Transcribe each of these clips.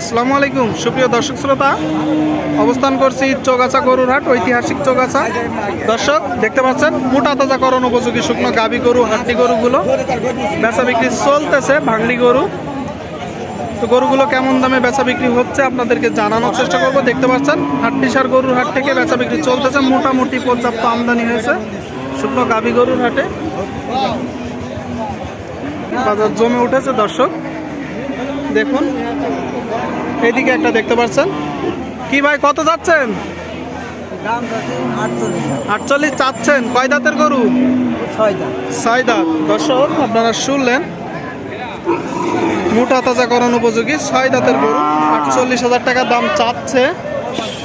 আসসালামু আলাইকুম। সুপ্রিয় দর্শক শ্রোতা, অবস্থান করছি চৌগাছা গরুর হাট ঐতিহাসিক চৌগাছা। দর্শক, দেখতে পাচ্ছেন, মোটা তাজাকরণ উপযোগী শুকনো গাবি গরু, হাড্ডি গরুগুলো। বেচা বিক্রি চলতেছে, ভাঙড়ি গরু। তো গরুগুলো কেমন দামে বেচা বিক্রি হচ্ছে আপনাদেরকে জানানোর চেষ্টা করব। দেখতে পাচ্ছেন হাট্টিসার গরুর হাট থেকে বেচা বিক্রি চলতেছে। মোটামুটি পর্যাপ্ত আমদানি হয়েছে শুকনো গাবি গরুর হাটে বাজার জমে উঠেছে দর্শক। দেখুন এইদিকে একটা দেখতে পাচ্ছেন। কি ভাই কত যাচ্ছেন? আটচল্লিশ চাচ্ছেন। কয় দাঁতের গরু? ছয় দাঁত। দর্শক আপনারা শুনলেন। মোটা তাজাকরণ উপযোগী ছয় দাঁতের গরু। আটচল্লিশ হাজার টাকা দাম চাচ্ছে।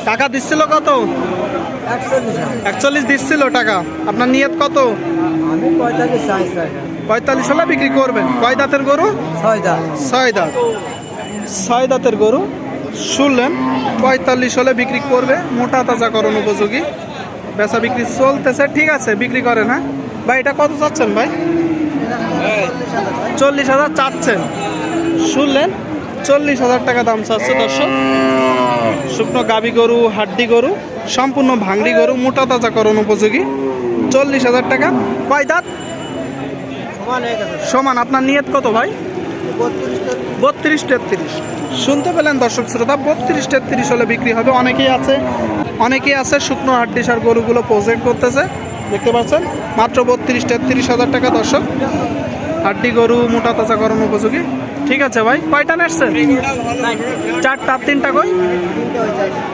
টাকা দিচ্ছিল কত? একচল্লিশ দিচ্ছিল টাকা। আপনার নিয়ত কত? পঁয়তাল্লিশ হলে বিক্রি করবেন। কয় দাঁতের গরু? ছয় দাম ছয় দাঁত। ছয় দাঁতের গরু, শুনলেন, পঁয়তাল্লিশ হলে বিক্রি করবে, মোটা তাজা তাজাকরণ উপযোগী। বেচা বিক্রি চলতেছে, ঠিক আছে, বিক্রি করেন হ্যাঁ ভাই, এটা কত চাচ্ছেন ভাই? চল্লিশ হাজার চাচ্ছেন। শুনলেন, চল্লিশ হাজার টাকা দাম চাচ্ছে দর্শক। শুকনো গাবি গরু, হাড্ডি গরু, সম্পূর্ণ ভাঙড়ি গরু, মোটা তাজা তাজাকরণ উপযোগী। চল্লিশ হাজার টাকা, কয় দাঁত? সমান, আপনার নিয়ত কত ভাই? বত্রিশ তেত্রিশ। শুনতে পেলেন দর্শক শ্রোতা, বত্রিশ তেত্রিশ হলে বিক্রি হবে। অনেকেই আছে অনেকেই আছে শুকনো হাড্ডিসার গরুগুলো প্রজেক্ট করতেছে। দেখতে পাচ্ছেন? মাত্র বত্রিশ তেত্রিশ হাজার টাকা দর্শক। হাড্ডি গরু মোটা তাজা গরম উপযোগী। ঠিক আছে ভাই, কয়টা নেসছেন চারটা, তিনটা কই?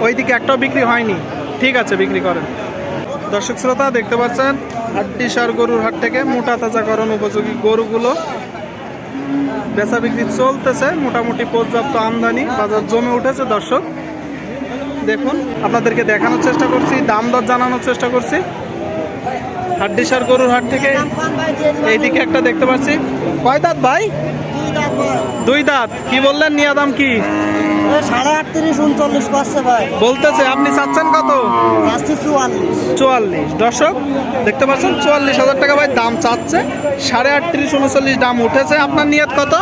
ওইদিকে একটাও বিক্রি হয়নি। ঠিক আছে, বিক্রি করেন। দর্শক শ্রোতা, দেখতে পাচ্ছেন? হাড্ডি সার গরুর হাট থেকে মোটা তাজাকরণ উপযোগী গরুগুলো বেচা বিক্রি চলতেছে, মোটামুটি পর্যাপ্ত আমদানি, বাজার জমে উঠেছে, দর্শক। দেখুন, আপনাদেরকে দেখানোর চেষ্টা করছি, দাম দর জানানোর চেষ্টা করছি। হাড্ডিসার গরুর হাট থেকে এইদিকে একটা দেখতে পাচ্ছি। কয় দাঁত ভাই? দুই দাঁত। কি বললেন? নিয়া দাম কি? সাড়ে আটত্রিশ উনচল্লিশ পাচ্ছে ভাই। বলতেছে আপনি চাচ্ছেন কত? পাঁচটি চুয়াল্লিশ। চুয়াল্লিশ। দর্শক দেখতে পাচ্ছেন চুয়াল্লিশ হাজার টাকা ভাই দাম চাচ্ছে। সাড়ে আটত্রিশ উনচল্লিশ দাম উঠেছে। আপনার নিয়ত কত?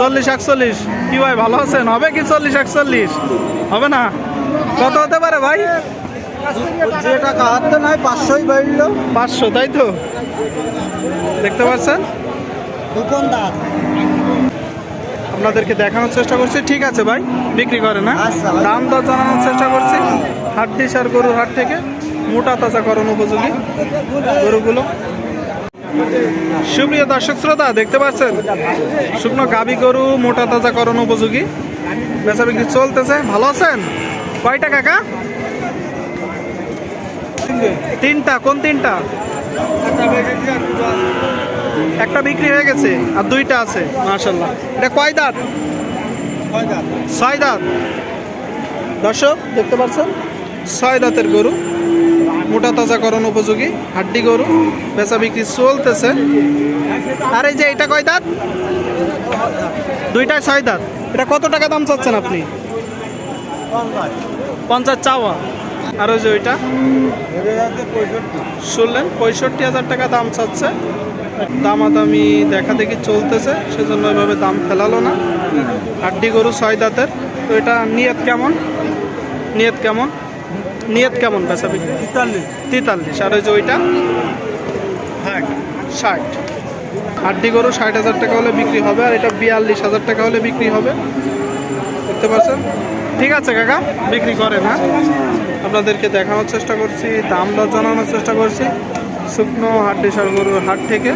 চল্লিশ একচল্লিশ। কি ভাই ভালো আছেন? হবে কি চল্লিশ একচল্লিশ? হবে না? কত হতে পারে ভাই? যে টাকা হাতে নাই পাঁচশোই বাড়লো। পাঁচশো তাই তো? দেখতে পাচ্ছেন? দোকানদার। আপনাদেরকে দেখানোর চেষ্টা করছি। ঠিক আছে ভাই বিক্রি করে না? আচ্ছা ভাই। দাম দর জানানোর চেষ্টা করছি। হাড্ডি সার গরুর হাট থেকে মোটা তাজা করণ উপযোগী গরুগুলো। সুপ্রিয় দর্শক শ্রোতা দেখতে পাচ্ছেন? শুকনো গাবি গরু মোটা তাজা করণ উপযোগী। বেচা বিক্রি চলতেছে। ভালো আছেন? কয়টা কাকা? তিনটা। কোন তিনটা? একটা বিক্রি হয়ে গেছে আর দুইটা আছে। মাশাল্লাহ এটা কয় দাঁত? ছয় দাঁত। দর্শক দেখতে পাচ্ছেন? ছয় দাঁতের গরু। মোটা তাজাকরণ উপযোগী হাড্ডি গরু। বেচা বিক্রি চলতেছে। আর এই যে এটা কয় দাঁত? দুইটাই ছয় দাঁত। এটা কত টাকা দাম চাচ্ছেন আপনি? পঞ্চাশ চাওয়া। আর ওই যে ওইটা? শুনলেন পঁয়ষট্টি হাজার টাকা দাম চাচ্ছে। দামাদামি দেখা দেখি চলতেছে সেজন্য এভাবে দাম ফেলালো না। হাড্ডি গরু ছয় দাঁতের। তো এটা নিয়ত কেমন? নিয়ত কেমন? নিয়ত কেমন বেচা বিক্রি? তেতাল্লিশ। আর ওই যে ওইটা? ষাট। হাড্ডি গরু ষাট হাজার টাকা হলে বিক্রি হবে আর এটা বিয়াল্লিশ হাজার টাকা হলে বিক্রি হবে। দেখতে পাচ্ছেন? ঠিক আছে কাকা বিক্রি করেন হ্যাঁ? আপনাদেরকে দেখানোর চেষ্টা করছি দাম দর জানানোর চেষ্টা করছি। শুকনো হাড্ডি সরবরাহ হাট থেকে